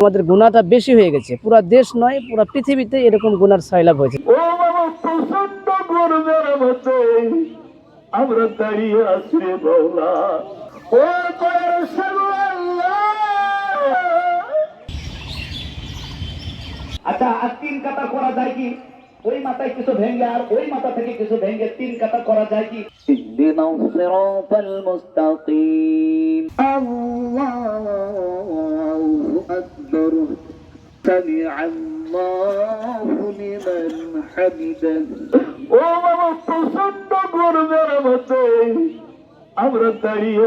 আমাদের আমাদের গুণাটা বেশি হয়ে গেছে। পুরা দেশ নয়, পুরা পৃথিবীতে এরকম গুনার সয়লাভ হয়েছে। আমরা দাঁড়িয়ে আছি রে আচ্ছা আর তিন কাতা করা যায় কি ওই মাথায় কিছু ভেঙে আর ওই মাথা থেকে কিছু ভেঙে তিন কাতা করা যায় কি اهدنا الصراط المستقيم الله أكبر سمع الله لمن حمده ও বাবা প্রচন্ড গরমের মধ্যে আমরা দাঁড়িয়ে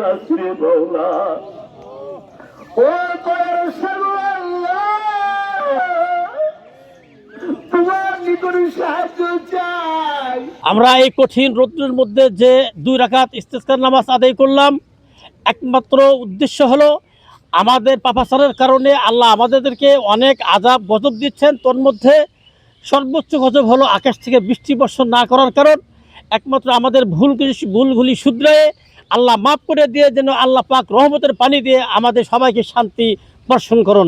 আমরা এই কঠিন রৌদ্রের মধ্যে যে দুই রাখাত ইস্তেস্কার নামাজ আদায় করলাম, একমাত্র উদ্দেশ্য হলো আমাদের পাপাচারের কারণে আল্লাহ আমাদেরকে অনেক আজাব গজব দিচ্ছেন। তোর মধ্যে সর্বোচ্চ গজব হলো আকাশ থেকে বৃষ্টি বর্ষণ না করার কারণ। একমাত্র আমাদের ভুল ভুলগুলি শুধরায়ে আল্লাহ মাফ করে দিয়ে যেন আল্লাহ পাক রহমতের পানি দিয়ে আমাদের সবাইকে শান্তি বর্ষণ করুন।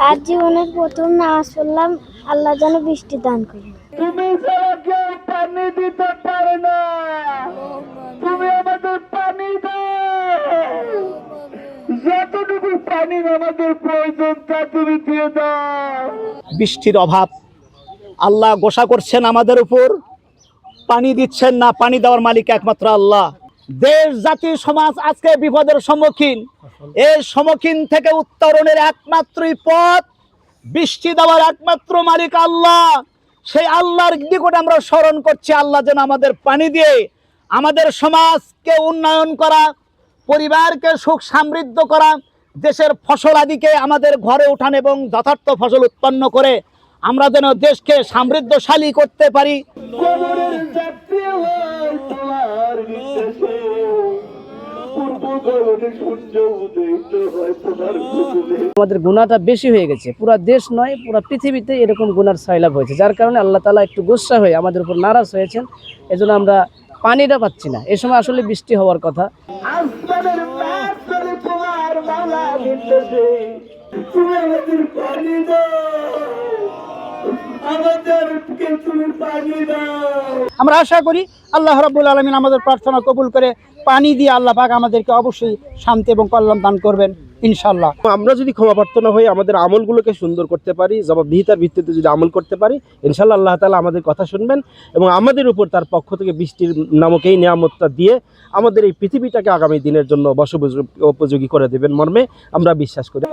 আজ জীবনের প্রথম নামাজ পড়লাম আল্লাহ যেন বৃষ্টি দান করেন। তুমি ছাড়া কেউ পানি দিতে পারে না। তুমি আমাদের পানি দাও। যতটুকু পানির আমাদের প্রয়োজন তা তুমি দিয়ে দাও। বৃষ্টির অভাব। আল্লাহ গোসা করছেন আমাদের উপর। পানি দিচ্ছেন না পানি দেওয়ার মালিক একমাত্র আল্লাহ। দেশ, জাতি, সমাজ আজকে বিপদের সম্মুখীন। এই সম্মুখীন থেকে উত্তরণের একমাত্রই পথ, বৃষ্টি দেওয়ার একমাত্র মালিক আল্লাহ। সেই আল্লাহর নিকট আমরা স্মরণ করছি, আল্লাহ যেন আমাদের পানি দিয়ে আমাদের সমাজকে উন্নয়ন করা, পরিবারকে সুখ সমৃদ্ধ করা, দেশের ফসল আদিকে আমাদের ঘরে উঠান এবং যথার্থ ফসল উৎপন্ন করে আমরা যেন দেশকে সমৃদ্ধশালী করতে পারি। নির্দেশে আমাদের গুণাটা বেশি হয়ে গেছে। পুরা দেশ নয় পুরা পৃথিবীতে এরকম গুনার সয়লাভ হয়েছে যার কারণে আল্লাহ তালা একটু গোসা হয়ে আমাদের উপর নারাজ হয়েছেন। এজন্য আমরা পানিটা পাচ্ছি না। এ সময় আসলে বৃষ্টি হওয়ার কথা। তুমি আমাদের পানি দাও। আমাদেরকে তুমি পানি দাও। আমরা আশা করি আল্লাহ রাব্বুল আলমিন আমাদের প্রার্থনা কবুল করে পানি দিয়ে আল্লাহ পাক আমাদেরকে অবশ্যই শান্তি এবং কল্যাণ দান করবেন ইনশাল্লাহ আমরা যদি ক্ষমা প্রার্থনা হয়ে আমাদের আমলগুলোকে সুন্দর করতে পারি জবাবদিহিতার ভিত্তিতে যদি আমল করতে পারি ইনশাল্লাহ আল্লাহ তালা আমাদের কথা শুনবেন এবং আমাদের উপর তার পক্ষ থেকে বৃষ্টির নামক এই নিয়ামতটা দিয়ে আমাদের এই পৃথিবীটাকে আগামী দিনের জন্য বসবাস উপযোগী করে দেবেন মর্মে আমরা বিশ্বাস করি।